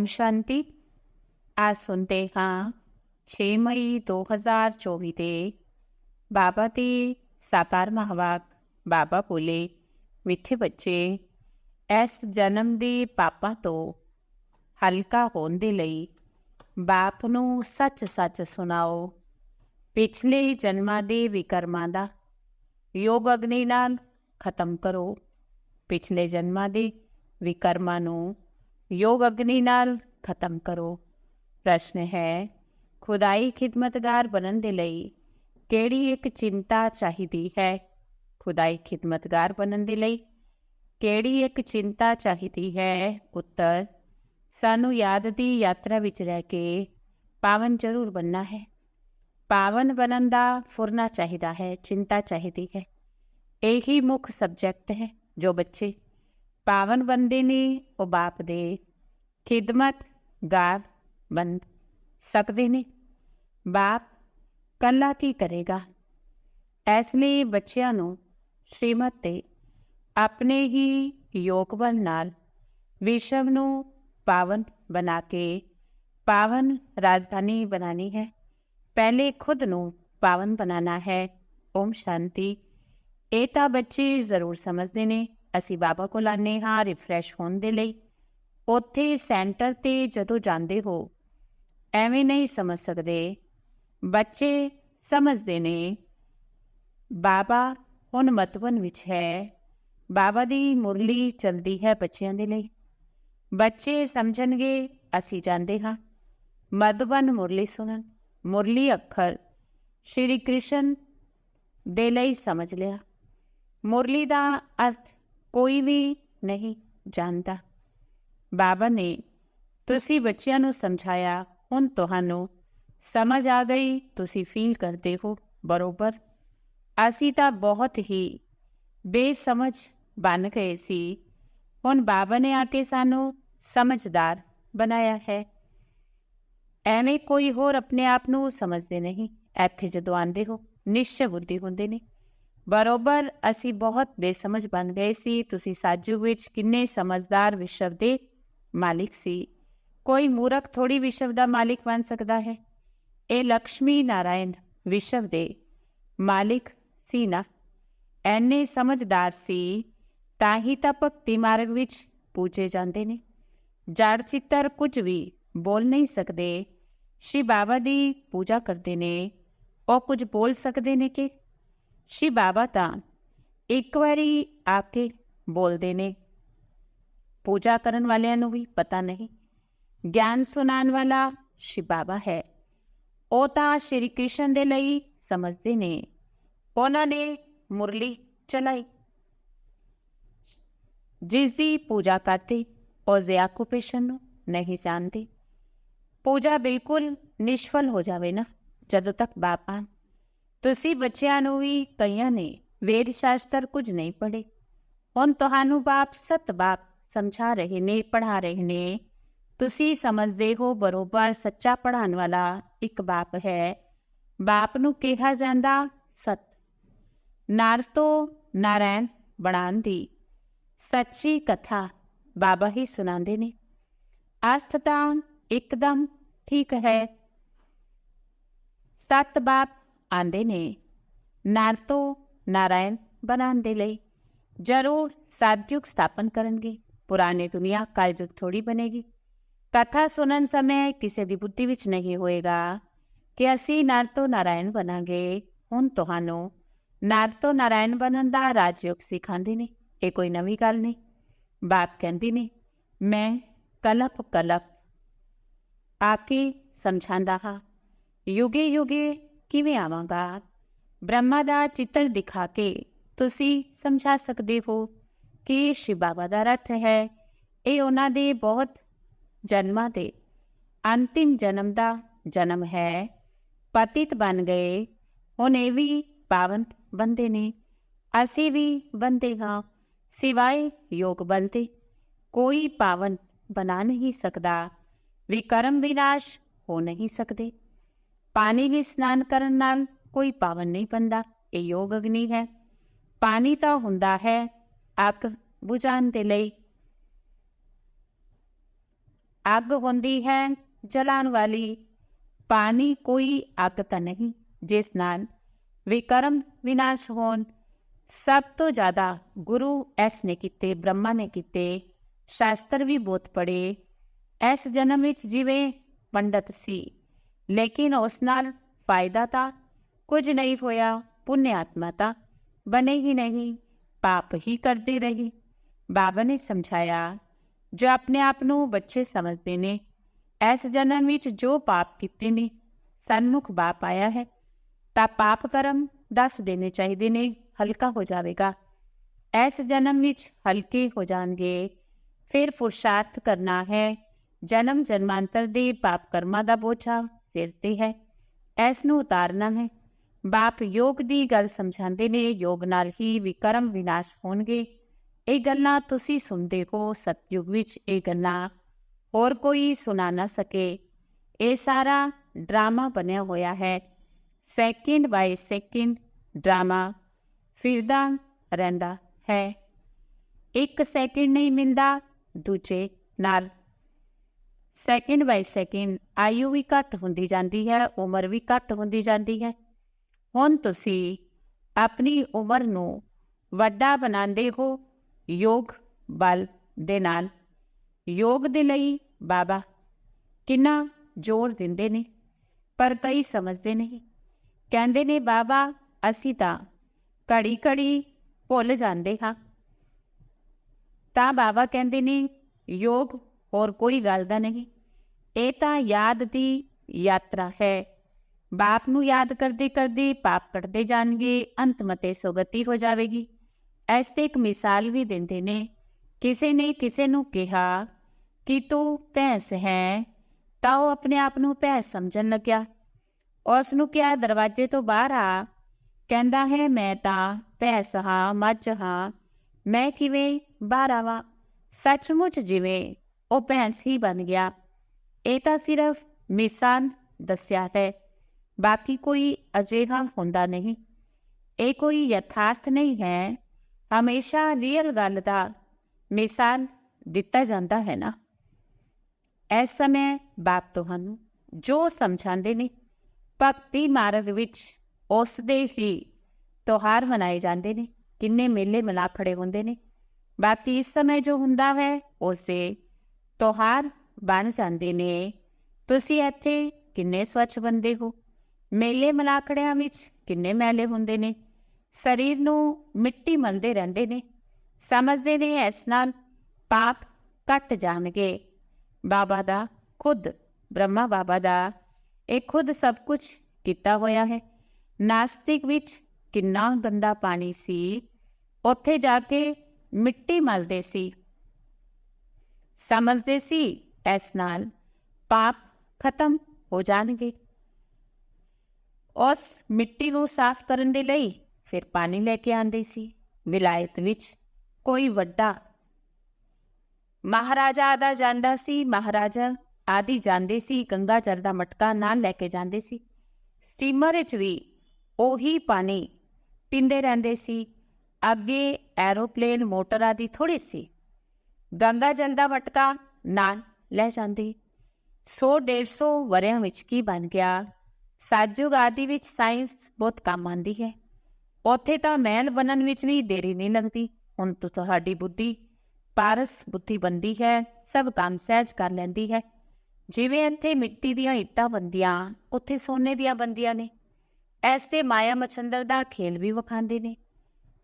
ਓਮ ਸ਼ਾਂਤੀ ਆ ਸੁਣਦੇ ਹਾਂ 6 ਮਈ 2024 ਦੇ ਬਾਬਾ ਦੀ ਸਾਕਾਰ ਮਹਾਵਾਕ ਬਾਬਾ ਬੋਲੇ ਮਿੱਠੇ ਬੱਚੇ ਇਸ ਜਨਮ ਦੇ ਪਾਪਾਂ ਤੋਂ ਹਲਕਾ ਹੋਣ ਦੇ ਲਈ ਬਾਪ ਨੂੰ ਸੱਚ-ਸੱਚ ਸੁਣਾਓ ਪਿਛਲੇ ਜਨਮਾਂ ਦੇ ਵਿਕਰਮਾਂ ਦਾ ਯੋਗ ਅਗਨੀ ਨਾਲ ਖਤਮ ਕਰੋ ਪਿਛਲੇ ਜਨਮਾਂ ਦੇ ਵਿਕਰਮਾਂ ਨੂੰ ਯੋਗ ਅਗਨੀ ਨਾਲ ਖਤਮ ਕਰੋ। ਪ੍ਰਸ਼ਨ ਹੈ, ਖੁਦਾਈ ਖਿਦਮਤਗਾਰ ਬਣਨ ਦੇ ਲਈ ਕਿਹੜੀ ਇੱਕ ਚਿੰਤਾ ਚਾਹੀਦੀ ਹੈ? ਖੁਦਾਈ ਖਿਦਮਤਗਾਰ ਬਣਨ ਦੇ ਲਈ ਕਿਹੜੀ ਇੱਕ ਚਿੰਤਾ ਚਾਹੀਦੀ ਹੈ? ਉੱਤਰ, ਸਾਨੂੰ ਯਾਦ ਦੀ ਯਾਤਰਾ ਵਿੱਚ ਰਹਿ ਕੇ ਪਾਵਨ ਜ਼ਰੂਰ ਬਣਨਾ ਹੈ। ਪਾਵਨ ਬਣਨ ਦਾ ਫੁਰਨਾ ਚਾਹੀਦਾ ਹੈ, ਚਿੰਤਾ ਚਾਹੀਦੀ ਹੈ। ਇਹੀ ਮੁੱਖ ਸਬਜੈਕਟ ਹੈ ਜੋ ਬੱਚੇ ਪਾਵਨ ਬੰਦੇ ਨੇ, ਉਹ ਬਾਪ ਦੇ ਖਿਦਮਤ, ਗਾਰ ਬਣ ਸਕਦੇ ਨੇ। ਬਾਪ ਕੱਲਾ ਕੀ ਕਰੇਗਾ? ਇਸ ਲਈ ਬੱਚਿਆਂ ਨੂੰ ਸ਼੍ਰੀਮਤ ਤੇ ਆਪਣੇ ਹੀ ਯੋਗਬਲ ਨਾਲ ਵਿਸ਼ਵ ਨੂੰ ਪਾਵਨ ਬਣਾ ਕੇ ਪਾਵਨ ਰਾਜਧਾਨੀ ਬਣਾਣੀ ਹੈ। ਪਹਿਲੇ ਖੁਦ ਨੂੰ ਪਾਵਨ ਬਣਾਣਾ ਹੈ। ਓਮ ਸ਼ਾਂਤੀ। ਇਹ ਤਾਂ ਬੱਚੇ ਜ਼ਰੂਰ ਸਮਝਦੇ ਨੇ। ਅਸੀਂ ਬਾਬਾ ਕੋਲ ਆਨੇ ਹਾਂ ਰਿਫਰੈਸ਼ ਹੋਣ ਦੇ ਲਈ। ਉੱਥੇ ਸੈਂਟਰ ਤੇ ਜਦੋਂ ਜਾਂਦੇ ਹੋ, ਐਵੇਂ ਨਹੀਂ ਸਮਝ ਸਕਦੇ। ਬੱਚੇ ਸਮਝਦੇ ਨੇ, ਬਾਬਾ ਹੁਣ ਮਤਵਨ ਵਿੱਚ ਹੈ, ਬਾਬਾ ਦੀ ਮੁਰਲੀ ਚਲਦੀ ਹੈ ਬੱਚਿਆਂ ਦੇ ਲਈ। ਬੱਚੇ ਸਮਝਣਗੇ, ਅਸੀਂ ਜਾਂਦੇ ਹਾਂ। ਮਧਵਨ ਮੁਰਲੀ ਸੁਣਨ, ਮੁਰਲੀ ਅੱਖਰ, ਸ਼੍ਰੀ ਕ੍ਰਿਸ਼ਨ ਦੇ ਲਈ ਸਮਝ ਲਿਆ। ਮੁਰਲੀ ਦਾ ਅਰਥ ਕੋਈ ਵੀ ਨਹੀਂ ਜਾਣਦਾ। ਬਾਬਾ ਨੇ ਤੁਸੀਂ ਬੱਚਿਆਂ ਨੂੰ ਸਮਝਾਇਆ, ਹੁਣ ਤੁਹਾਨੂੰ ਸਮਝ ਆ ਗਈ, ਤੁਸੀਂ ਫੀਲ ਕਰਦੇ ਹੋ, ਬਰੋਬਰ। ਅਸੀਂ ਤਾਂ ਬਹੁਤ ਹੀ ਬੇਸਮਝ ਬਣ ਗਏ ਸੀ। ਹੁਣ ਬਾਬਾ ਨੇ ਆ ਕੇ ਸਾਨੂੰ ਸਮਝਦਾਰ ਬਣਾਇਆ ਹੈ। ਐਵੇਂ ਕੋਈ ਹੋਰ ਆਪਣੇ ਆਪ ਨੂੰ ਸਮਝਦੇ ਨਹੀਂ। ਇੱਥੇ ਜਦੋਂ ਆਂਦੇ ਹੋ, ਨਿਸ਼ਚੈ ਬੁੱਧੀ ਹੁੰਦੇ ਨੇ। ਬਰੋਬਰ, ਅਸੀਂ ਬਹੁਤ ਬੇਸਮਝ ਬਣ ਗਏ ਸੀ। ਤੁਸੀਂ ਸਾਜੂ ਵਿੱਚ ਕਿੰਨੇ ਸਮਝਦਾਰ ਵਿਸ਼ਵ ਦੇ ਮਾਲਿਕ ਸੀ। ਕੋਈ ਮੂਰਖ ਥੋੜੀ ਵਿਸ਼ਵ ਦਾ ਮਾਲਿਕ ਬਣ ਸਕਦਾ ਹੈ? ਇਹ ਲక్ష్ਮੀ ਨਾਰਾਇਣ ਵਿਸ਼ਵ ਦੇ ਮਾਲਿਕ ਸੀ ਨਾ। ਐਨੇ ਸਮਝਦਾਰ ਸੀ, ਤਾਂ ਹੀ ਤਾਂ ਭਗਤੀ ਮਾਰਗ ਵਿੱਚ ਪੂਜੇ ਜਾਂਦੇ ਨੇ। ਜੜ ਚਿੱਤਰ ਕੁਝ ਵੀ ਬੋਲ ਨਹੀਂ ਸਕਦੇ। ਸ਼੍ਰੀ ਬਾਬਾ ਦੀ ਪੂਜਾ ਕਰਦੇ ਨੇ। ਉਹ ਕੁਝ ਬੋਲ ਸਕਦੇ ਨੇ ਕਿ ਸ਼੍ਰੀ ਬਾਬਾ ਤਾਂ ਇੱਕ ਵਾਰੀ ਆ ਕੇ ਬੋਲਦੇ ਨੇ, ਪੂਜਾ ਕਰਨ ਵਾਲਿਆਂ ਨੂੰ ਵੀ ਪਤਾ ਨਹੀਂ, ਗਿਆਨ ਸੁਣਾਉਣ ਵਾਲਾ ਸ਼੍ਰੀ ਬਾਬਾ ਹੈ। ਉਹ ਤਾਂ ਸ਼੍ਰੀ ਕ੍ਰਿਸ਼ਨ ਦੇ ਲਈ ਸਮਝਦੇ ਨੇ, ਉਹਨਾਂ ਨੇ ਮੁਰਲੀ ਚਲਾਈ। ਜਿਸ ਦੀ ਪੂਜਾ ਕਰਦੇ, ਉਹ ਜ਼ਿਆਕੂਪੇਸ਼ਨ ਨੂੰ ਨਹੀਂ ਜਾਣਦੇ। ਪੂਜਾ ਬਿਲਕੁਲ ਨਿਸ਼ਫਲ ਹੋ ਜਾਵੇ ਨਾ, ਜਦੋਂ ਤੱਕ ਬਾਪਾ ਤੁਸੀਂ ਬੱਚਿਆਂ ਨੂੰ ਵੀ ਕਈਆਂ ਨੇ, ਵੇਦ ਸ਼ਾਸਤਰ ਕੁਝ ਨਹੀਂ ਪੜ੍ਹੇ। ਹੁਣ ਤੁਹਾਨੂੰ ਬਾਪ ਸਤ ਬਾਪ ਸਮਝਾ ਰਹੇ ਨੇ, ਪੜ੍ਹਾ ਰਹੇ ਨੇ। ਤੁਸੀਂ ਸਮਝਦੇ ਹੋ ਬਰੋਬਰ ਸੱਚਾ ਪੜ੍ਹਾਉਣ ਵਾਲਾ ਇੱਕ ਬਾਪ ਹੈ। ਬਾਪ ਨੂੰ ਕਿਹਾ ਜਾਂਦਾ ਸਤ। ਨਾਰ ਤੋਂ ਨਾਰਾਇਣ ਬਣਾਉਣ ਦੀ ਸੱਚੀ ਕਥਾ ਬਾਬਾ ਹੀ ਸੁਣਾਉਂਦੇ ਨੇ। ਅਰਥ ਤਾਂ ਇੱਕਦਮ ਠੀਕ ਹੈ। ਸਤ ਬਾਪ ਆਂਦੇ ਨੇ, ਨਰ ਤੋਂ ਨਾਰਾਇਣ ਬਣਾਉਣ ਦੇ ਲਈ ਜ਼ਰੂਰ ਸਤਯੁਗ ਸਥਾਪਨ ਕਰਨਗੇ। ਪੁਰਾਣੇ ਦੁਨੀਆ ਕਲਯੁਗ ਥੋੜੀ ਬਨੇਗੀ ਕਥਾ ਸੁਣਨ ਸਮੇਂ ਕਿਸੇ ਦੀ ਬੁੱਧੀ ਵਿੱਚ ਨਹੀਂ ਹੋਏਗਾ ਕਿ ਅਸੀਂ ਨਰ ਤੋਂ ਨਾਰਾਇਣ ਬਣਾਂਗੇ। ਹੁਣ ਤੁਹਾਨੂੰ ਨਰ ਤੋਂ ਨਾਰਾਇਣ ਬਣਨ ਦਾ ਰਾਜਯੋਗ ਸਿਖਾਉਂਦੇ ਨੇ। ਇਹ ਕੋਈ ਨਵੀਂ ਗੱਲ ਨਹੀਂ। ਬਾਪ ਕਹਿੰਦੀ ਨੇ, ਮੈਂ ਕਲਪ ਕਲਪ ਆ ਕੇ ਸਮਝਾਉਂਦਾ ਹਾਂ। ਯੁਗੇ ਯੁਗੇ ਕਿਵੇਂ ਆਵਾਂਗਾ ਬ੍ਰਹਮਾ ਦਾ ਚਿੱਤਰ ਦਿਖਾ ਕੇ ਤੁਸੀਂ ਸਮਝਾ ਸਕਦੇ ਹੋ ਕਿ ਸ਼ਿਵ ਬਾਬਾ ਦਾ ਰਥ ਹੈ ਇਹ ਉਹਨਾਂ ਦੇ ਬਹੁਤ ਜਨਮਾਂ ਦੇ ਅੰਤਿਮ ਜਨਮ ਦਾ ਜਨਮ ਹੈ ਪਤਿਤ ਬਣ ਗਏ ਹੁਣ ਇਹ ਵੀ ਪਾਵਨ ਬੰਦੇ ਨੇ ਅਸੀਂ ਵੀ ਬੰਦੇ ਹਾਂ ਸਿਵਾਏ ਯੋਗ ਬਲਤੇ ਕੋਈ ਪਾਵਨ ਬਣਾ ਨਹੀਂ ਸਕਦਾ ਵਿਕਰਮ ਵਿਨਾਸ਼ ਹੋ ਨਹੀਂ ਸਕਦੇ ਪਾਣੀ ਵੀ ਇਸ਼ਨਾਨ ਕਰਨ ਨਾਲ ਕੋਈ ਪਾਵਨ ਨਹੀਂ ਬੰਦਾ ਇਹ ਯੋਗ ਅਗਨੀ ਹੈ। ਪਾਣੀ ਤਾਂ ਹੁੰਦਾ ਹੈ ਅੱਗ ਬੁਝਾਉਣ ਦੇ ਲਈ। ਅੱਗ ਹੁੰਦੀ ਹੈ, ਜਲਾਉਣ ਵਾਲੀ। ਪਾਣੀ ਕੋਈ ਅੱਗ ਤਾਂ ਨਹੀਂ, ਜਿਸ ਨਾਲ ਵਿਕਰਮ ਵਿਨਾਸ਼ ਹੋਣ। ਸਭ ਤੋਂ ਜ਼ਿਆਦਾ ਗੁਰੂ ਐਸ ਨੇ ਕੀਤੇ, ਬ੍ਰਹਮਾ ਨੇ ਕੀਤੇ, ਸ਼ਾਸਤਰ ਵੀ ਬਹੁਤ ਪੜੇ ਇਸ ਜਨਮ ਵਿੱਚ ਜਿਵੇਂ ਪੰਡਤ ਸੀ। ਲੇਕਿਨ ਉਸ ਨਾਲ ਫਾਇਦਾ ਤਾਂ ਕੁਝ ਨਹੀਂ ਹੋਇਆ, ਪੁੰਨ ਤਾਂ ਬਣੇ ਹੀ ਨਹੀਂ, ਪਾਪ ਹੀ ਕਰਦੀ ਰਹੀ। ਬਾਬਾ ਨੇ ਸਮਝਾਇਆ, ਜੋ ਆਪਣੇ ਆਪ ਨੂੰ ਬੱਚੇ ਸਮਝਦੇ ਨੇ, ਇਸ ਜਨਮ ਵਿੱਚ ਜੋ ਪਾਪ ਕੀਤੇ ਨੇ, ਸਨਮੁਖ ਬਾਪ ਆਇਆ ਹੈ, ਤਾਂ ਪਾਪ ਕਰਮ ਦੱਸ ਦੇਣੇ ਚਾਹੀਦੇ ਨੇ, ਹਲਕਾ ਹੋ ਜਾਵੇਗਾ। ਇਸ ਜਨਮ ਵਿੱਚ ਹਲਕੇ ਹੋ ਜਾਣਗੇ, ਫਿਰ ਪੁਰਸ਼ਾਰਥ ਕਰਨਾ ਹੈ, ਜਨਮ ਜਨਮਾਂਤਰ ਦੇ ਪਾਪ ਕਰਮਾਂ ਦਾ ਬੋਝਾ। ਸਿਰ ਤੇ ਹੈ। ਇਸ ਨੂੰ ਉਤਾਰਨਾ ਹੈ। ਬਾਪ ਯੋਗ ਦੀ ਗੱਲ ਸਮਝਾਉਂਦੇ ਨੇ, ਯੋਗ ਨਾਲ ਹੀ ਵਿਕਰਮ ਵਿਨਾਸ਼ ਹੋਣਗੇ। ਇਹ ਗੱਲਾਂ ਤੁਸੀਂ ਸੁਣਦੇ ਹੋ ਸਤਯੁਗ ਵਿੱਚ। ਇਹ ਗੱਲਾਂ ਹੋਰ ਕੋਈ ਸੁਣਾ ਨਾ ਸਕੇ। ਇਹ ਸਾਰਾ ਡਰਾਮਾ ਬਣਿਆ ਹੋਇਆ ਹੈ। ਸੈਕਿੰਡ ਬਾਈ ਸੈਕਿੰਡ ਡਰਾਮਾ ਫਿਰਦਾ ਰਹਿੰਦਾ ਹੈ। ਇੱਕ ਸੈਕਿੰਡ ਨਹੀਂ ਮਿਲਦਾ, ਦੂਜੇ ਨਾਲ ਸੈਕਿੰਡ ਬਾਈ ਸੈਕਿੰਡ ਆਯੂ ਵੀ ਘੱਟ ਹੁੰਦੀ ਜਾਂਦੀ ਹੈ, ਉਮਰ ਵੀ ਘੱਟ ਹੁੰਦੀ ਜਾਂਦੀ ਹੈ। ਹੁਣ ਤੁਸੀਂ ਆਪਣੀ ਉਮਰ ਨੂੰ ਵੱਡਾ ਬਣਾਉਂਦੇ ਹੋ ਯੋਗ ਬਲ ਦੇ ਨਾਲ। ਯੋਗ ਦੇ ਲਈ ਬਾਬਾ ਕਿੰਨਾ ਜ਼ੋਰ ਦਿੰਦੇ ਨੇ, ਪਰ ਕਈ ਸਮਝਦੇ ਨਹੀਂ। ਕਹਿੰਦੇ ਨੇ, ਬਾਬਾ, ਅਸੀਂ ਤਾਂ ਘੜੀ ਘੜੀ ਭੁੱਲ ਜਾਂਦੇ ਹਾਂ। ਤਾਂ ਬਾਬਾ ਕਹਿੰਦੇ ਨੇ, ਯੋਗ ਹੋਰ ਕੋਈ ਗੱਲ ਦਾ ਨਹੀਂ। ਇਹ ਤਾਂ ਯਾਦ ਦੀ ਯਾਤਰਾ ਹੈ। ਬਾਪ ਨੂੰ ਯਾਦ ਕਰਦੇ ਕਰਦੇ ਪਾਪ ਕੱਟਦੇ ਜਾਣਗੇ, ਅੰਤ ਮਤੇ ਸੁਗਤੀ ਹੋ ਜਾਵੇਗੀ। ਐਸ ਤੇ ਇੱਕ ਮਿਸਾਲ ਵੀ ਦਿੰਦੇ ਨੇ। ਕਿਸੇ ਨੇ ਕਿਸੇ ਨੂੰ ਕਿਹਾ ਕਿ ਤੂੰ ਭੈਂਸ ਹੈ, ਤਾਂ ਉਹ ਆਪਣੇ ਆਪ ਨੂੰ ਭੈਂਸ ਸਮਝਣ ਲੱਗਿਆ। ਉਸ ਨੂੰ ਕਿਹਾ, ਦਰਵਾਜ਼ੇ ਤੋਂ ਬਾਹਰ ਆ। ਕਹਿੰਦਾ ਹੈ, ਮੈਂ ਤਾਂ ਭੈਂਸ ਹਾਂ, ਮੱਝ ਹਾਂ। ਮੈਂ ਕਿਵੇਂ ਬਾਹਰ ਆਵਾਂ? ਸੱਚਮੁੱਚ ਜਿਵੇਂ ਉਹ ਭੈਂਸ ਹੀ ਬਣ ਗਿਆ। ਇਹ ਤਾਂ ਸਿਰਫ ਮਿਸਾਲ ਦੱਸਿਆ ਹੈ, ਬਾਕੀ ਕੋਈ ਅਜਿਹਾ ਹੁੰਦਾ ਨਹੀਂ। ਇਹ ਕੋਈ ਯਥਾਰਥ ਨਹੀਂ ਹੈ, ਹਮੇਸ਼ਾ ਰੀਅਲ ਗੱਲ ਦਾ ਮਿਸਾਲ ਦਿੱਤਾ ਜਾਂਦਾ ਹੈ ਨਾ। ਇਸ ਸਮੇਂ ਬਾਪ ਤੁਹਾਨੂੰ ਜੋ ਸਮਝਾਉਂਦੇ ਨੇ, ਭਗਤੀ ਮਾਰਗ ਵਿੱਚ ਉਸ ਦੇ ਹੀ ਤੋਹਾਰ ਮਨਾਏ ਜਾਂਦੇ ਨੇ, ਕਿੰਨੇ ਮੇਲੇ ਮਿਲਾ ਖੜੇ ਹੁੰਦੇ ਨੇ। ਬਾਕੀ ਇਸ ਸਮੇਂ ਜੋ ਹੁੰਦਾ ਹੈ, ਉਸੇ ਤੋਹਾਰ ਬਣ ਜਾਂਦੇ ਨੇ। ਤੁਸੀਂ ਇੱਥੇ ਕਿੰਨੇ ਸਵੱਛ ਬੰਦੇ ਹੋ? ਮੇਲੇ ਮਲਾਕੜਿਆਂ ਵਿੱਚ ਕਿੰਨੇ ਮੈਲੇ ਹੁੰਦੇ ਨੇ? ਸਰੀਰ ਨੂੰ ਮਿੱਟੀ ਮਲਦੇ ਰਹਿੰਦੇ ਨੇ। ਸਮਝਦੇ ਨੇ ਇਸ ਨਾਲ ਪਾਪ ਕੱਟ ਜਾਣਗੇ। ਬਾਬਾ ਦਾ ਖੁਦ, ਬ੍ਰਹਮਾ ਬਾਬਾ ਦਾ ਇਹ ਖੁਦ ਸਭ ਕੁਝ ਕੀਤਾ ਹੋਇਆ ਹੈ। ਨਾਸਤਿਕ ਵਿੱਚ ਕਿੰਨਾ ਗੰਦਾ ਪਾਣੀ ਸੀ। ਉੱਥੇ ਜਾ ਕੇ ਮਿੱਟੀ ਮਲਦੇ ਸੀ। ਸਮਝਦੇ ਸੀ, ਇਸ ਨਾਲ ਪਾਪ ਖਤਮ ਹੋ ਜਾਣਗੇ। ਉਸ ਮਿੱਟੀ ਨੂੰ ਸਾਫ਼ ਕਰਨ ਦੇ ਲਈ ਫਿਰ ਪਾਣੀ ਲੈ ਕੇ ਆਂਦੇ ਸੀ। ਵਿਲਾਇਤ ਵਿੱਚ ਕੋਈ ਵੱਡਾ ਮਹਾਰਾਜਾ ਆਦਾ ਜਾਂਦਾ ਸੀ, ਮਹਾਰਾਜਾ ਆਦੀ ਜਾਂਦੇ ਸੀ, ਗੰਗਾ ਜਲ ਦਾ ਮਟਕਾ ਨਾਲ ਲੈ ਕੇ ਜਾਂਦੇ ਸੀ। ਸਟੀਮਰ ਵਿੱਚ ਵੀ ਉਹੀ ਪਾਣੀ ਪੀਂਦੇ ਰਹਿੰਦੇ ਸੀ। ਅੱਗੇ ਐਰੋਪਲੇਨ, ਮੋਟਰ ਆਦੀ ਥੋੜੀ ਸੀ। ਗੰਗਾ ਜਲ ਦਾ ਵਟਕਾ ਨਾਲ ਲੈ ਜਾਂਦੇ। 100 150 ਵਰਿਆਂ ਵਿੱਚ ਕੀ ਬਣ ਗਿਆ? ਸਾਜੁਗ ਆਦਿ ਵਿੱਚ ਸਾਇੰਸ ਬਹੁਤ ਕੰਮ ਆਂਦੀ ਹੈ। ਉੱਥੇ ਤਾਂ ਮਹਿਲ ਬਣਨ ਵਿੱਚ ਵੀ ਦੇਰੀ ਨਹੀਂ ਲੱਗਦੀ। ਹੁਣ ਤੋਂ ਤੁਹਾਡੀ ਬੁੱਧੀ, ਪਾਰਸ ਬੁੱਧੀ ਬੰਦੀ ਹੈ, ਸਭ ਕੰਮ ਸਹਿਜ ਕਰ ਲੈਂਦੀ ਹੈ। ਜਿਵੇਂ ਇੱਥੇ ਮਿੱਟੀ ਦੀਆਂ ਇੱਟਾਂ ਬੰਦੀਆਂ ਉੱਥੇ ਸੋਨੇ ਦੀਆਂ ਬੰਦੀਆਂ ਨੇ। ਐਸ ਤੇ ਮਾਇਆ ਮਚੰਦਰ ਦਾ ਖੇਲ ਵੀ ਵਿਖਾਉਂਦੇ ਨੇ।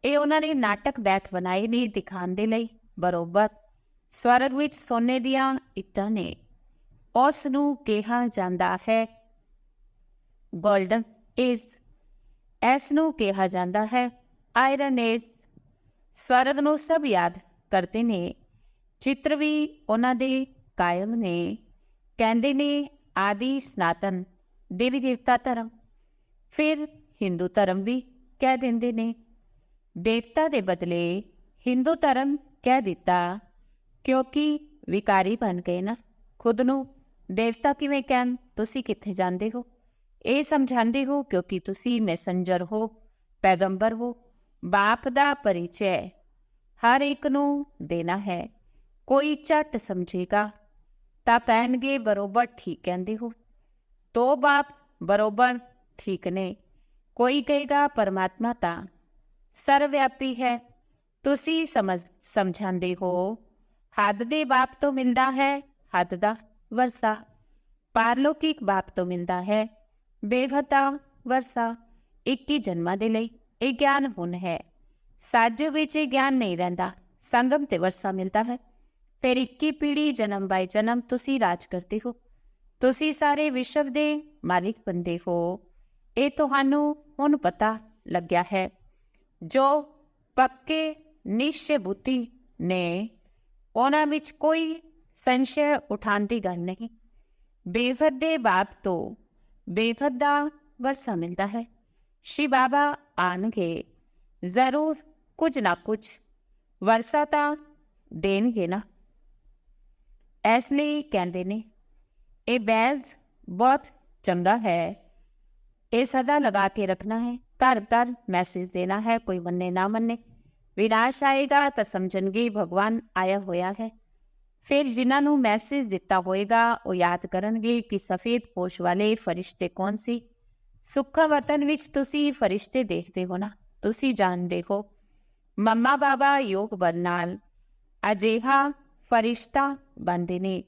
ਇਹ ਉਹਨਾਂ ਨੇ ਨਾਟਕ ਬੈਠ ਬਣਾਏ ਨੇ ਦਿਖਾਉਣ ਦੇ ਲਈ, ਬਰੋਬਰ। ਸਵਰਗ ਵਿੱਚ ਸੋਨੇ ਦੀਆਂ ਇੱਟਾਂ ਨੇ। ਉਸ ਨੂੰ ਕਿਹਾ ਜਾਂਦਾ ਹੈ ਗੋਲਡਨ ਇਜ਼ ਇਸ ਨੂੰ ਕਿਹਾ ਜਾਂਦਾ ਹੈ ਆਇਰਨ ਇਜ਼ ਸਵਰਗ ਨੂੰ ਸਭ ਯਾਦ ਕਰਦੇ ਨੇ। ਚਿੱਤਰ ਵੀ ਉਹਨਾਂ ਦੇ ਕਾਇਮ ਨੇ। ਕਹਿੰਦੇ ਨੇ, ਆਦਿ ਸਨਾਤਨ ਦੇਵੀ ਦੇਵਤਾ ਧਰਮ। ਫਿਰ ਹਿੰਦੂ ਧਰਮ ਵੀ ਕਹਿ ਦਿੰਦੇ ਨੇ। ਦੇਵਤਾ ਦੇ ਬਦਲੇ ਹਿੰਦੂ ਧਰਮ ਕਹਿ ਦਿੱਤਾ ਕਿਉਂਕਿ ਵਿਕਾਰੀ ਬਣ ਗਏ ਨਾ। ਖੁਦ ਨੂੰ ਦੇਵਤਾ ਕਿਵੇਂ ਕਹਿਣ? ਤੁਸੀਂ ਕਿੱਥੇ ਜਾਂਦੇ ਹੋ? ਇਹ ਸਮਝਾਉਂਦੇ ਹੋ ਕਿਉਂਕਿ ਤੁਸੀਂ ਮੈਸੰਜਰ ਹੋ, ਪੈਗੰਬਰ ਹੋ, ਬਾਪ ਦਾ ਪਰਿਚੈ ਹਰ ਇੱਕ ਨੂੰ ਦੇਣਾ ਹੈ। ਕੋਈ ਝਟ ਸਮਝੇਗਾ ਤਾਂ ਕਹਿਣਗੇ, ਬਰੋਬਰ ਠੀਕ ਕਹਿੰਦੇ ਹੋ। ਤੋ ਬਾਪ ਬਰੋਬਰ ਠੀਕ ਨੇ। ਕੋਈ ਕਹੇਗਾ, ਪਰਮਾਤਮਾ ਤਾਂ ਸਰਵਵਿਆਪੀ ਹੈ। ਤੁਸੀਂ ਸਮਝ, ਸਮਝਾਉਂਦੇ ਹੋ ਹੱਦ ਦੇ ਬਾਪ ਤੋਂ ਮਿਲਦਾ ਹੈ, ਹੱਦ ਦਾ ਵਰਸਾ। ਪਾਰਲੌਕਿਕ ਬਾਪ ਤੋਂ ਮਿਲਦਾ ਹੈ ਬੇਗਤਾ ਵਰਸਾ। ਇੱਕ ਹੀ ਜਨਮਾਂ ਦੇ ਲਈ ਇਹ ਗਿਆਨ ਹੁਣ ਹੈ। ਸੱਜ ਵਿੱਚ ਇਹ ਗਿਆਨ ਨਹੀਂ ਰਹਿੰਦਾ, ਸੰਗਮ ਤੇ ਵਰਸਾ ਮਿਲਦਾ ਹੈ। ਫਿਰ 21 ਪੀੜੀ ਜਨਮ ਬਾਈ ਜਨਮ ਤੁਸੀਂ ਰਾਜ ਕਰਦੇ ਹੋ। ਤੁਸੀਂ ਸਾਰੇ ਵਿਸ਼ਵ ਦੇ ਮਾਲਿਕ ਬੰਦੇ ਹੋ। ਇਹ ਤੁਹਾਨੂੰ ਹੁਣ ਪਤਾ ਲੱਗਿਆ ਹੈ। ਜੋ ਪੱਕੇ ਨਿਸ਼ਚੈ ਬੁੱਧੀ ਨੇ ਉਹਨਾਂ ਵਿੱਚ ਕੋਈ ਸੰਸ਼ੈ ਉਠਾਉਣ ਦੀ ਗੱਲ ਨਹੀਂ। ਬੇਖਦ ਦੇ ਬਾਪ ਤੋਂ ਬੇਖਦ ਦਾ ਵਰਸਾ ਮਿਲਦਾ ਹੈ। ਸ਼੍ਰੀ ਬਾਬਾ ਆਣਗੇ, ਜ਼ਰੂਰ ਕੁਝ ਨਾ ਕੁਝ ਵਰਸਾ ਤਾਂ ਦੇਣਗੇ ਨਾ। ਇਸ ਲਈ ਕਹਿੰਦੇ ਨੇ, ਇਹ ਬੈਜ਼ ਬਹੁਤ ਚੰਗਾ ਹੈ। ਇਹ ਸਦਾ ਲਗਾ ਕੇ ਰੱਖਣਾ ਹੈ। ਘਰ ਘਰ ਮੈਸੇਜ ਦੇਣਾ ਹੈ, ਕੋਈ ਮੰਨੇ ਨਾ ਮੰਨੇ। ਵਿਨਾਸ਼ ਆਏਗਾ ਤਾਂ ਸਮਝਣਗੇ ਭਗਵਾਨ ਆਇਆ ਹੋਇਆ ਹੈ। ਫਿਰ ਜਿਨ੍ਹਾਂ ਨੂੰ ਮੈਸੇਜ ਦਿੱਤਾ ਹੋਏਗਾ, ਉਹ ਯਾਦ ਕਰਨਗੇ ਕਿ ਸਫੇਦ ਪੋਸ਼ ਵਾਲੇ ਫਰਿਸ਼ਤੇ ਕੌਣ ਸੀ? ਸੁੱਖਾ ਵਤਨ ਵਿੱਚ ਤੁਸੀਂ ਫਰਿਸ਼ਤੇ ਦੇਖਦੇ ਹੋ ਨਾ? ਤੁਸੀਂ ਜਾਣਦੇ ਹੋ। ਮੰਮਾ ਬਾਬਾ ਯੋਗ ਬਲ ਨਾਲ ਅਜਿਹਾ ਫਰਿਸ਼ਤਾ ਬੰਦੇ ਨੇ।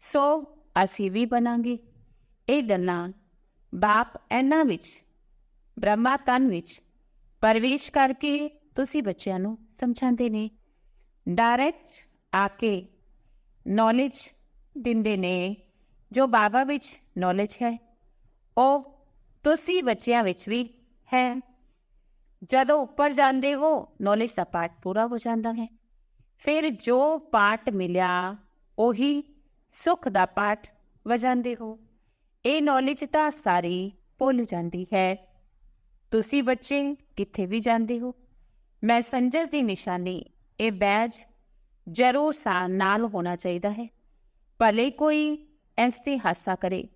ਸੋ ਅਸੀਂ ਵੀ ਬਣਾਂਗੇ। ਇਹ ਗੱਲਾਂ ਬਾਪ ਇਹਨਾਂ ਵਿੱਚ, ਬ੍ਰਹਮਾ ਤਨ ਵਿੱਚ ਪਰਵੇਸ਼ ਕਰਕੇ ਤੁਸੀਂ ਬੱਚਿਆਂ ਨੂੰ ਸਮਝਾਉਂਦੇ ਨੇ। ਡਾਇਰੈਕਟ ਆ ਕੇ ਨੌਲੇਜ ਦਿੰਦੇ ਨੇ। ਜੋ ਬਾਬਾ ਵਿੱਚ ਨੌਲੇਜ ਹੈ, ਉਹ ਤੁਸੀਂ ਬੱਚਿਆਂ ਵਿੱਚ ਵੀ ਹੈ। ਜਦੋਂ ਉੱਪਰ ਜਾਂਦੇ ਹੋ ਨੌਲੇਜ ਦਾ ਪਾਠ ਪੂਰਾ ਹੋ ਜਾਂਦਾ ਹੈ। ਫਿਰ ਜੋ ਪਾਠ ਮਿਲਿਆ, ਉਹੀ ਸੁਖ ਦਾ ਪਾਠ ਵਜਾਉਂਦੇ ਹੋ। ਇਹ ਨੌਲੇਜ ਤਾਂ ਸਾਰੀ ਭੁੱਲ ਜਾਂਦੀ ਹੈ। ਤੁਸੀਂ ਬੱਚੇ ਕਿੱਥੇ ਵੀ ਜਾਂਦੇ ਹੋ ਮੈਸੇਂਜਰ ਦੀ ਨਿਸ਼ਾਨੀ, ਇਹ ਬੈਜ ਜ਼ਰੂਰ ਸਾ, ਨਾਲ ਹੋਣਾ ਚਾਹੀਦਾ ਹੈ। ਭਲੇ ਕੋਈ ਇਸ ਤੇ ਹਾਸਾ ਕਰੇ।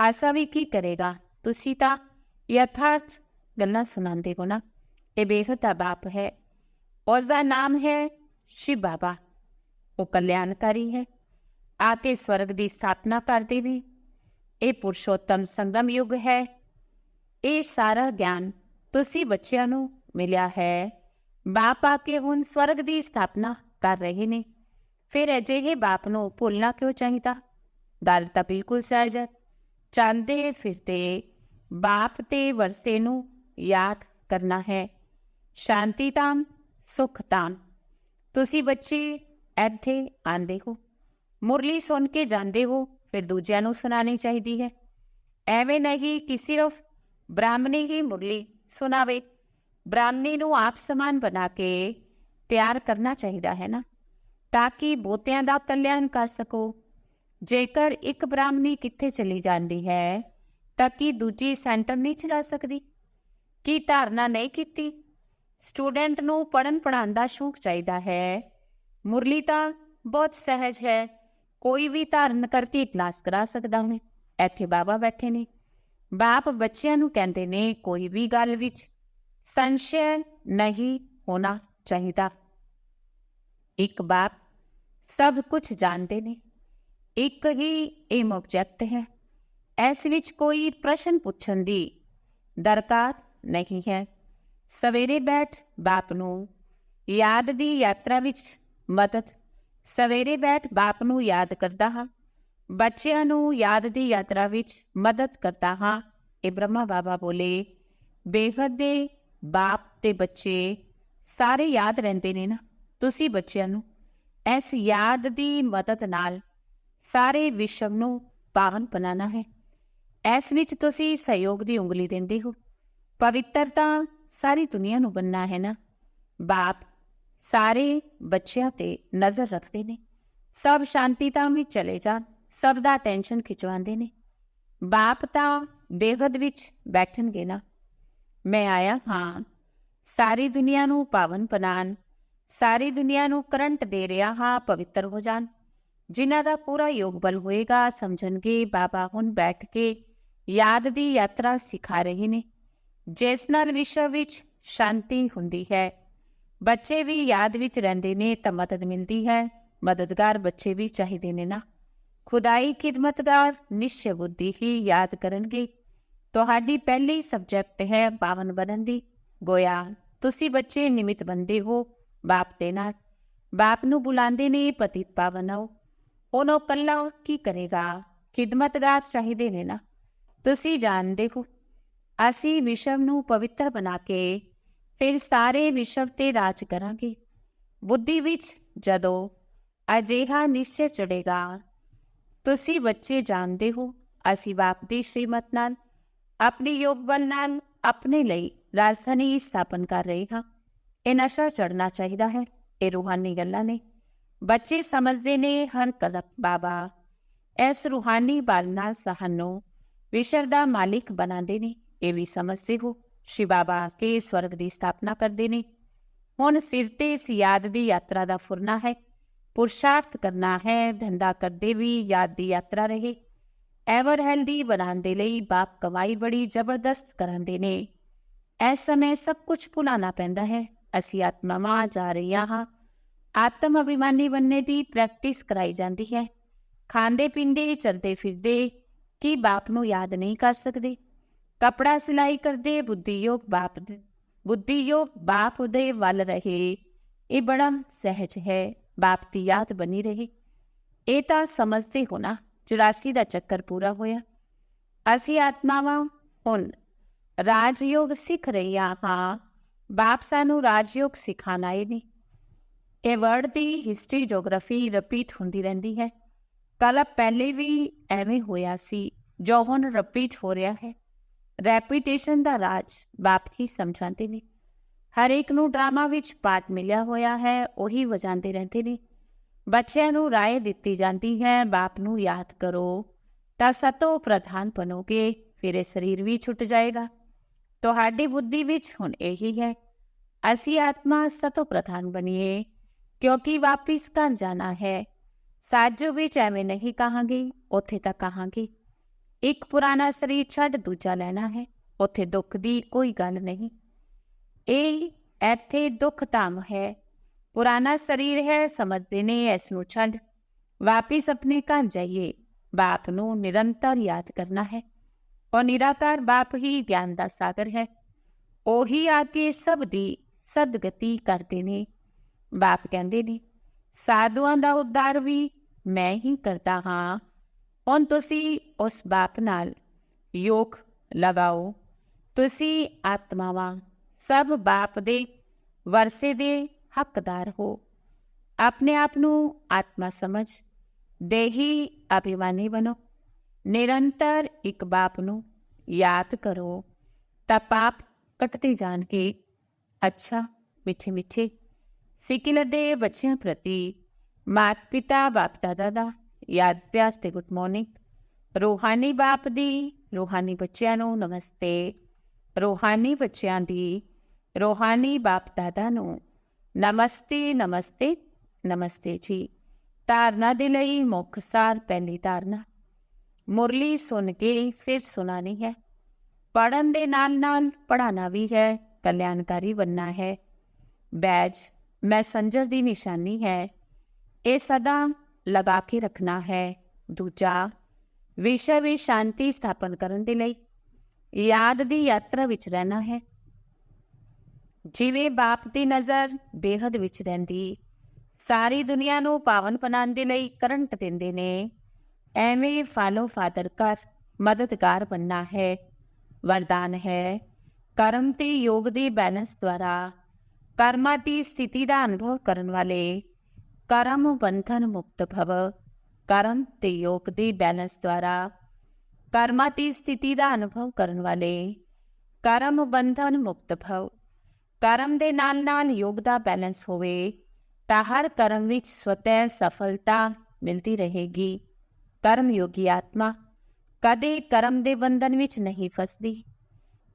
ਹਾਸਾ ਵੀ ਕੀ ਕਰੇਗਾ? ਤੁਸੀਂ ਤਾਂ ਯਥਾਰਥ ਗੱਲਾਂ ਸੁਣਾਉਂਦੇ ਹੋ ਨਾ। ਇਹ ਬੇਹਦ ਦਾ ਬਾਪ ਹੈ। ਉਸ ਦਾ ਨਾਮ ਹੈ ਸ਼ਿਵ ਬਾਬਾ। ਉਹ ਕਲਿਆਣਕਾਰੀ ਹੈ। ਆ ਕੇ ਸਵਰਗ ਦੀ ਸਥਾਪਨਾ ਕਰਦੇ ਨੇ। ਇਹ ਪੁਰਸ਼ੋਤਮ ਸੰਗਮ ਯੁੱਗ ਹੈ। ਇਹ ਸਾਰਾ ਗਿਆਨ ਤੁਸੀਂ ਬੱਚਿਆਂ ਨੂੰ ਮਿਲਿਆ ਹੈ। ਬਾਪ ਆ ਕੇ ਹੁਣ ਸਵਰਗ ਦੀ ਸਥਾਪਨਾ ਕਰ ਰਹੇ ਨੇ। ਫਿਰ ਅਜਿਹੇ ਬਾਪ ਨੂੰ ਭੁੱਲਣਾ ਕਿਉਂ ਚਾਹੀਦਾ? ਗੱਲ ਤਾਂ ਬਿਲਕੁਲ ਸਹਿਜ ਹੈ। ਚਾਹੁੰਦੇ ਫਿਰਦੇ ਬਾਪ ਤੇ ਵਰਸੇ ਨੂੰ ਯਾਦ ਕਰਨਾ ਹੈ। ਸ਼ਾਂਤੀ ਤਾਮ ਸੁਖ ਤਾਮ ਤੁਸੀਂ ਬੱਚੇ ਇੱਥੇ ਆਂਦੇ ਹੋ। ਮੁਰਲੀ ਸੁਣ ਕੇ ਜਾਂਦੇ ਹੋ, ਫਿਰ ਦੂਜਿਆਂ ਨੂੰ ਸੁਣਾਣੀ ਚਾਹੀਦੀ ਹੈ। ਐਵੇਂ ਨਹੀਂ ਕਿ ਸਿਰਫ ਬ੍ਰਾਹਮਣੀ ਹੀ ਮੁਰਲੀ ਸੁਣਾਵੇ। ਬ੍ਰਾਹਮਣੀ ਨੂੰ ਆਪ ਸਮਾਨ ਬਣਾ ਕੇ ਤਿਆਰ ਕਰਨਾ ਚਾਹੀਦਾ ਹੈ ਨਾ, ਤਾਂ ਕਿ ਬੋਤਿਆਂ ਦਾ ਕਲਿਆਣ ਕਰ ਸਕੋ। ਜੇਕਰ ਇੱਕ ਬ੍ਰਾਹਮਣੀ ਕਿੱਥੇ ਚਲੀ ਜਾਂਦੀ ਹੈ, ਤਾਂ ਕੀ ਦੂਜੀ ਸੈਂਟਰ ਨਹੀਂ ਚਲਾ ਸਕਦੀ? ਕੀ ਧਾਰਨਾ ਨਹੀਂ ਕੀਤੀ? ਸਟੂਡੈਂਟ ਨੂੰ ਪੜਨ ਪੜਾਉਣ ਦਾ ਸ਼ੌਕ ਚਾਹੀਦਾ ਹੈ। ਮੁਰਲੀ ਤਾਂ ਬਹੁਤ ਸਹਿਜ ਹੈ, ਕੋਈ ਵੀ ਧਾਰਨ ਕਰਤੀ ਕਲਾਸ ਕਰਾ ਸਕਦਾ ਹੈ ਇੱਥੇ ਬਾਬਾ ਬੈਠੇ ਨੇ। ਬਾਪ ਬੱਚਿਆਂ ਨੂੰ ਕਹਿੰਦੇ ਨੇ, ਕੋਈ ਵੀ ਗੱਲ ਵਿੱਚ ਸੰਸ਼ੈ ਨਹੀਂ ਹੋਣਾ ਚਾਹੀਦਾ। ਇੱਕ ਬਾਪ ਸਭ ਕੁਝ ਜਾਣਦੇ ਨੇ, ਇੱਕ ਹੀ ਏਮ ਆਬਜੈਕਟ ਹੈ। ਇਸ ਵਿੱਚ ਕੋਈ ਪ੍ਰਸ਼ਨ ਪੁੱਛਣ ਦੀ ਦਰਕਾਰ ਨਹੀਂ ਹੈ। ਸਵੇਰੇ ਬੈਠ ਬਾਪ ਨੂੰ ਯਾਦ ਦੀ ਯਾਤਰਾ ਵਿੱਚ ਮਦਦ। ਸਵੇਰੇ ਬੈਠ ਬਾਪ ਨੂੰ ਯਾਦ ਕਰਦਾ ਹਾਂ। ਬੱਚਿਆਂ ਨੂੰ ਯਾਦ ਦੀ ਯਾਤਰਾ ਵਿੱਚ ਮਦਦ ਕਰਦਾ ਹਾਂ। ਇਹ ਬ੍ਰਹਮਾ ਬਾਬਾ ਬੋਲੇ, ਬੇਹਦ ਦੇ ਬਾਪ ਤੇ ਬੱਚੇ ਸਾਰੇ ਯਾਦ ਰਹਿੰਦੇ ਨੇ ਨਾ, ਤੁਸੀਂ ਬੱਚਿਆਂ ਨੂੰ। ਇਸ ਯਾਦ ਦੀ ਮਦਦ ਨਾਲ ਸਾਰੇ ਵਿਸ਼ਵ ਨੂੰ ਪਾਵਨ ਬਣਾਉਣਾ ਹੈ। ਇਸ ਵਿੱਚ ਤੁਸੀਂ ਸਹਿਯੋਗ ਦੀ ਉਂਗਲੀ ਦਿੰਦੇ ਹੋ। ਪਵਿੱਤਰਤਾ ਸਾਰੀ ਦੁਨੀਆ ਨੂੰ ਬੰਨਣਾ ਹੈ ਨਾ। ਬਾਪ ਸਾਰੇ ਬੱਚਿਆਂ ਤੇ ਨਜ਼ਰ ਰੱਖਦੇ ਨੇ। ਸਭ ਸ਼ਾਂਤੀ ਤਾਂ ਵਿੱਚ ਚਲੇ ਜਾਣ, ਸਭ ਦਾ ਟੈਨਸ਼ਨ ਖਿਚਵਾਉਂਦੇ ਨੇ। ਬਾਪ ਤਾਂ ਬੇਗਦ ਵਿੱਚ ਬੈਠਣਗੇ ਨਾ। ਮੈਂ ਆਇਆ ਹਾਂ। ਸਾਰੀ ਦੁਨੀਆ ਨੂੰ ਪਾਵਨ ਬਣਾਉਣ, ਸਾਰੀ ਦੁਨੀਆ ਨੂੰ ਕਰੰਟ ਦੇ ਰਿਹਾ ਹਾਂ, ਪਵਿੱਤਰ ਹੋ ਜਾਣ। ਜਿਨ੍ਹਾਂ ਦਾ ਪੂਰਾ ਯੋਗ ਬਲ ਹੋਏਗਾ, ਸਮਝਣਗੇ, ਬਾਬਾ ਹੁਣ ਬੈਠ ਕੇ ਯਾਦ ਦੀ ਯਾਤਰਾ ਸਿਖਾ ਰਹੇ ਨੇ। ਜਿਸ ਨਾਲ ਵਿਸ਼ਵ ਵਿੱਚ ਸ਼ਾਂਤੀ ਹੁੰਦੀ ਹੈ। ਬੱਚੇ ਵੀ ਯਾਦ ਵਿੱਚ ਰਹਿੰਦੇ ਨੇ ਤਾਂ ਮਦਦ ਮਿਲਦੀ ਹੈ। ਮਦਦਗਾਰ ਬੱਚੇ ਵੀ ਚਾਹੀਦੇ ਨੇ ਨਾ। ਖੁਦਾਈ ਖਿਦਮਤਗਾਰ, ਨਿਸ਼ਚੈ ਬੁੱਧੀ ਹੀ ਯਾਦ ਕਰਨਗੇ। ਤੁਹਾਡੀ ਪਹਿਲੀ ਸਬਜੈਕਟ ਹੈ ਪਾਵਨ ਬਣਨ ਦੀ। ਗੋਇਆ, ਤੁਸੀਂ ਬੱਚੇ ਨਿਮਿਤ ਬੰਦੇ ਹੋ ਬਾਪ ਦੇ ਨਾਲ। ਬਾਪ ਨੂੰ ਬੁਲਾਉਂਦੇ ਨੇ ਪਤੀ ਪਾਵਨ ਆਓ। ਉਹਨੋਂ ਕੱਲਾ ਕੀ ਕਰੇਗਾ? ਖਿਦਮਤਗਾਰ ਚਾਹੀਦੇ ਨੇ ਨਾ। ਤੁਸੀਂ ਜਾਣਦੇ ਹੋ, ਅਸੀਂ ਵਿਸ਼ਵ ਨੂੰ ਪਵਿੱਤਰ ਬਣਾ ਕੇ ਫਿਰ ਸਾਰੇ ਵਿਸ਼ਵ ਤੇ ਰਾਜ ਕਰਾਂਗੇ। ਬੁੱਧੀ ਵਿੱਚ ਜਦੋਂ ਅਜਿਹਾ ਨਿਸ਼ਚੈ ਚੜੇਗਾ ਤੁਸੀਂ ਬੱਚੇ ਜਾਣਦੇ ਹੋ, ਅਸੀਂ ਬਾਪ ਦੀ ਸ਼੍ਰੀਮਤ ਨਾਲ ਆਪਣੀ ਯੋਗ ਬਲ ਨਾਲ ਆਪਣੇ ਲਈ ਰਾਜਧਾਨੀ ਸਥਾਪਨ ਕਰ ਰਹੇ ਹਾਂ ਇਹ ਨਸ਼ਾ ਚੜਨਾ ਚਾਹੀਦਾ ਹੈ ਇਹ ਰੂਹਾਨੀ ਗੱਲਾਂ ਨੇ ਬੱਚੇ ਸਮਝਦੇ ਨੇ ਹਰ ਕਲਪ ਬਾਬਾ ਇਸ ਰੂਹਾਨੀ ਬਲ ਨਾਲ ਸਾਨੂੰ ਵਿਸ਼ਵ ਦਾ ਮਾਲਿਕ ਬਣਾਉਂਦੇ ਨੇ ਇਹ ਵੀ ਸਮਝਦੇ ਹੋ ਸ਼੍ਰੀ ਬਾਬਾ ਕੇ ਸਵਰਗ ਦੀ ਸਥਾਪਨਾ ਕਰਦੇ ਨੇ ਹੁਣ ਸਿਰ ਤੇ ਇਸ ਯਾਦ ਦੀ ਯਾਤਰਾ ਦਾ ਫੁਰਨਾ ਹੈ ਪੁਰਸ਼ਾਰਥ ਕਰਨਾ ਹੈ ਧੰਦਾ ਕਰਦੇ ਵੀ ਯਾਦ ਦੀ ਯਾਤਰਾ ਰਹੇ ਐਵਰ ਹੈਲਦੀ ਬਣਾਉਣ ਦੇ ਲਈ ਬਾਪ ਕਮਾਈ ਬੜੀ ਜ਼ਬਰਦਸਤ ਕਰਾਂਦੇ ਨੇ। ਇਸ ਸਮੇਂ ਸਭ ਕੁਝ ਭੁਲਾਣਾ ਪੈਂਦਾ ਹੈ। ਅਸੀਂ ਆਤਮਾਵਾਂ ਜਾ ਰਹੀਆਂ ਹਾਂ। ਆਤਮ ਅਭਿਮਾਨੀ ਬਣਨੇ ਦੀ ਪ੍ਰੈਕਟਿਸ ਕਰਾਈ ਜਾਂਦੀ ਹੈ। ਖਾਂਦੇ ਪੀਂਦੇ, ਚਲਦੇ ਫਿਰਦੇ, ਕੀ ਬਾਪ ਨੂੰ ਯਾਦ ਨਹੀਂ ਕਰ ਸਕਦੇ? ਕਪੜਾ ਸਿਲਾਈ ਕਰਦੇ, ਬੁੱਧੀਯੋਗ ਬਾਪ ਬੁੱਧੀਯੋਗ ਬਾਪ ਦੇ ਵੱਲ ਰਹੇ। ਇਹ ਬੜਾ ਸਹਿਜ ਹੈ। ਬਾਪ ਦੀ ਯਾਦ ਬਣੀ ਰਹੇ। ਇਹ ਤਾਂ ਸਮਝਦੇ ਹੋ ਨਾ। 84 ਦਾ ਚੱਕਰ ਪੂਰਾ ਹੋਇਆ। ਅਸੀਂ ਆਤਮਾਵਾਂ, ਹੁਣ ਰਾਜਯੋਗ ਸਿੱਖ ਰਹੀਆਂ ਹਾਂ, ਬਾਪ ਸਾਨੂੰ ਰਾਜਯੋਗ ਸਿਖਾਣਾ ਹੀ ਨਹੀਂ ਇਹ ਵਰਡ ਦੀ ਹਿਸਟਰੀ ਜੀਓਗ੍ਰਾਫੀ ਰਿਪੀਟ ਹੁੰਦੀ ਰਹਿੰਦੀ ਹੈ। ਕੱਲ ਪਹਿਲੇ ਵੀ ਐਵੇਂ ਹੋਇਆ ਸੀ, ਜੋ ਹੁਣ ਰਿਪੀਟ ਹੋ ਰਿਹਾ ਹੈ। ਰੈਪੀਟੇਸ਼ਨ ਦਾ ਰਾਜ ਬਾਪ ਹੀ ਸਮਝਾਉਂਦੇ ਨੇ। ਹਰ ਇੱਕ ਨੂੰ ਡਰਾਮਾ ਵਿੱਚ ਪਾਠ ਮਿਲਿਆ ਹੋਇਆ ਹੈ, ਉਹੀ ਵਜਾਉਂਦੇ ਰਹਿੰਦੇ ਨੇ। ਬੱਚਿਆਂ ਨੂੰ ਰਾਏ ਦਿੱਤੀ ਜਾਂਦੀ ਹੈ, ਬਾਪ ਨੂੰ ਯਾਦ ਕਰੋ। ਤਾਂ ਸਤੋ ਪ੍ਰਧਾਨ ਬਣੋਗੇ, ਫਿਰ ਇਹ ਸਰੀਰ ਵੀ ਛੁੱਟ ਜਾਏਗਾ। ਤੁਹਾਡੀ ਬੁੱਧੀ ਵਿੱਚ ਹੁਣ ਇਹੀ ਹੈ, ਅਸੀਂ ਆਤਮਾ ਸਤੋ ਪ੍ਰਧਾਨ ਬਣੀਏ, ਕਿਉਂਕਿ ਵਾਪਿਸ ਘਰ ਜਾਣਾ ਹੈ। ਸਾਜੂ ਵਿੱਚ ਐਵੇਂ ਨਹੀਂ ਕਹਾਂਗੇ, ਉੱਥੇ ਤਾਂ ਕਹਾਂਗੇ, ਇੱਕ ਪੁਰਾਣਾ ਸਰੀਰ ਛੱਡ ਦੂਜਾ ਲੈਣਾ ਹੈ, ਉੱਥੇ ਦੁੱਖ ਦੀ ਕੋਈ ਗੱਲ ਨਹੀਂ। ਇਹ ਇੱਥੇ ਦੁੱਖ ਧਾਮ ਹੈ ਪੁਰਾਣਾ ਸਰੀਰ ਹੈ, ਸਮਝਦੇ ਨੇ ਇਸ ਨੂੰ ਛੱਡ। ਵਾਪਿਸ ਆਪਣੇ ਘਰ ਜਾਈਏ। ਬਾਪ ਨੂੰ ਨਿਰੰਤਰ ਯਾਦ ਕਰਨਾ ਹੈ। ਔਰ ਨਿਰਾਕਾਰ ਬਾਪ ਹੀ ਗਿਆਨ ਦਾ ਸਾਗਰ ਹੈ। ਉਹੀ ਆ ਕੇ ਸਭ ਦੀ ਸਦਗਤੀ ਕਰਦੇ ਨੇ। ਬਾਪ ਕਹਿੰਦੇ ਨੇ, ਸਾਧੂਆਂ ਦਾ ਉद्धार ਵੀ ਮੈਂ ਹੀ ਕਰਦਾ ਹਾਂ। ਹੁਣ ਤੁਸੀਂ ਉਸ ਬਾਪ ਨਾਲ ਯੋਗ ਲਗਾਓ। ਤੁਸੀਂ ਆਤਮਾਵਾਂ ਸਭ ਬਾਪ ਦੇ ਵਰਸੇ ਦੇ ਹੱਕਦਾਰ ਹੋ ਆਪਣੇ ਆਪ ਨੂੰ ਆਤਮਾ ਸਮਝ ਦੇਹੀ ਅਭਿਮਾਨੀ ਬਣੋ ਨਿਰੰਤਰ ਇੱਕ ਬਾਪ ਨੂੰ ਯਾਦ ਕਰੋ ਤਾਂ ਪਾਪ ਕਟਦੇ ਜਾਣ ਕੇ ਅੱਛਾ ਮਿੱਠੇ ਮਿੱਠੇ ਸਿਕਿਲ ਦੇ ਬੱਚਿਆਂ ਪ੍ਰਤੀ ਮਾਤ ਪਿਤਾ ਬਾਪ ਦਾਦਾ ਦਾ ਯਾਦ ਪਿਆਰ ਤੇ ਗੁੱਡ ਮਾਰਨਿੰਗ ਰੂਹਾਨੀ ਬਾਪ ਦੀ ਰੂਹਾਨੀ ਬੱਚਿਆਂ ਨੂੰ ਨਮਸਤੇ ਰੂਹਾਨੀ ਬੱਚਿਆਂ ਦੀ ਰੂਹਾਨੀ ਬਾਪ ਦਾਦਾ ਨੂੰ ਨਮਸਤੇ ਨਮਸਤੇ ਨਮਸਤੇ ਜੀ। ਧਾਰਨਾ ਦੇ ਲਈ ਮੁੱਖ ਸਾਰ ਪਹਿਲੀ ਧਾਰਨਾ। ਮੁਰਲੀ ਸੁਣ ਕੇ ਫਿਰ ਸੁਣਾਣੀ ਹੈ। ਪੜਨ ਦੇ ਨਾਲ ਨਾਲ ਪੜਾਣਾ ਵੀ ਹੈ, ਕਲਿਆਣਕਾਰੀ ਬੰਨਾ ਹੈ। ਬੈਜ ਮੈਸੰਜਰ ਦੀ ਨਿਸ਼ਾਨੀ ਹੈ। ਇਹ ਸਦਾ ਲਗਾ ਕੇ ਰੱਖਣਾ ਹੈ। ਦੂਜਾ, ਵਿਸ਼ਵ ਵਿੱਚ ਸ਼ਾਂਤੀ ਸਥਾਪਨ ਕਰਨ ਦੇ ਲਈ। ਯਾਦ ਦੀ ਯਾਤਰਾ ਵਿੱਚ ਰਹਿਣਾ ਹੈ। ਜਿਵੇਂ ਬਾਪ ਦੀ ਨਜ਼ਰ ਬੇਹਦ ਵਿੱਚ ਰਹਿੰਦੀ, ਸਾਰੀ ਦੁਨੀਆ ਨੂੰ ਪਾਵਨ ਬਣਾਉਣ ਦੇ ਲਈ ਕਰੰਟ ਦਿੰਦੇ ਨੇ। ਐਵੇਂ ਫਾਲੋ ਫਾਦਰ ਕਰ, ਮਦਦਗਾਰ ਬੰਨਾ ਹੈ, ਵਰਦਾਨ ਹੈ। ਕਰਮ ਤੇ ਯੋਗ ਦੇ ਬੈਲੈਂਸ ਦੁਆਰਾ ਕਰਮਾਂ ਦੀ ਸਥਿਤੀ ਦਾ ਅਨੁਭਵ ਕਰਨ ਵਾਲੇ ਕਰਮ ਬੰਧਨ ਮੁਕਤ ਭਵ, ਕਰਮ ਤੇ ਯੋਗ ਦੇ ਬੈਲੈਂਸ ਦੁਆਰਾ ਕਰਮਾਂ ਦੀ ਸਥਿਤੀ ਦਾ ਅਨੁਭਵ ਕਰਨ ਵਾਲੇ ਕਰਮ ਬੰਧਨ ਮੁਕਤ ਭਵ। ਕਰਮ ਦੇ ਨਾਲ ਨਾਲ ਯੋਗ ਦਾ ਬੈਲੈਂਸ ਹੋਵੇ, ਤਾਂ ਹਰ ਕਰਮ ਵਿੱਚ ਸਵਤੈ ਸਫਲਤਾ ਮਿਲਦੀ ਰਹੇਗੀ। ਕਰਮ ਯੋਗੀ ਆਤਮਾ ਕਦੇ ਕਰਮ ਦੇ ਬੰਧਨ ਵਿੱਚ ਨਹੀਂ ਫਸਦੀ।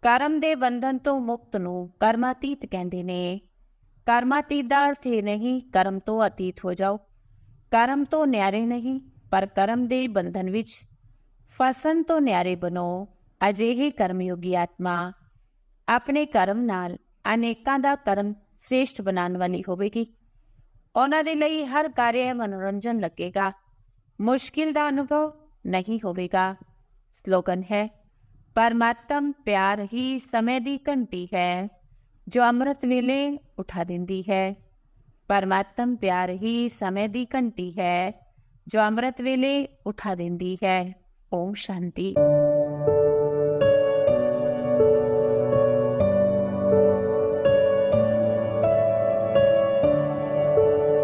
ਕਰਮ ਦੇ ਬੰਧਨ ਤੋਂ ਮੁਕਤ ਨੂੰ ਕਰਮਾਤੀਤ ਕਹਿੰਦੇ ਨੇ। ਕਰਮਾਤੀਤ ਦਾ ਅਰਥ ਇਹ ਨਹੀਂ, ਕਰਮ ਤੋਂ ਅਤੀਤ ਹੋ ਜਾਓ। ਕਰਮ ਤੋਂ ਨਿਆਰੇ ਨਹੀਂ, ਪਰ ਕਰਮ ਦੇ ਬੰਧਨ ਵਿੱਚ। ਫਸਣ ਤੋਂ ਨਿਆਰੇ ਬਣੋ, ਅਜਿਹੇ ਕਰਮਯੋਗੀ ਆਤਮਾ ਆਪਣੇ ਕਰਮ ਨਾਲ ਅਨੇਕਾਂ ਦਾ ਕਰਮ ਸ੍ਰੇਸ਼ਟ ਬਣਾਉਣ ਵਾਲੀ ਹੋਵੇਗੀ ਉਹਨਾਂ ਦੇ ਲਈ ਹਰ ਕਾਰਜ ਮਨੋਰੰਜਨ ਲੱਗੇਗਾ ਮੁਸ਼ਕਿਲ ਦਾ ਅਨੁਭਵ ਨਹੀਂ ਹੋਵੇਗਾ ਸਲੋਗਨ ਹੈ ਪਰਮਾਤਮ ਪਿਆਰ ਹੀ ਸਮੇਂ ਦੀ ਘੰਟੀ ਹੈ ਜੋ ਅੰਮ੍ਰਿਤ ਵੇਲੇ ਉਠਾ ਦਿੰਦੀ ਹੈ ਪਰਮਾਤਮ ਪਿਆਰ ਹੀ ਸਮੇਂ ਦੀ ਘੰਟੀ ਹੈ ਜੋ ਅੰਮ੍ਰਿਤ ਵੇਲੇ ਉਠਾ ਦਿੰਦੀ ਹੈ ਓਮ ਸ਼ਾਂਤੀ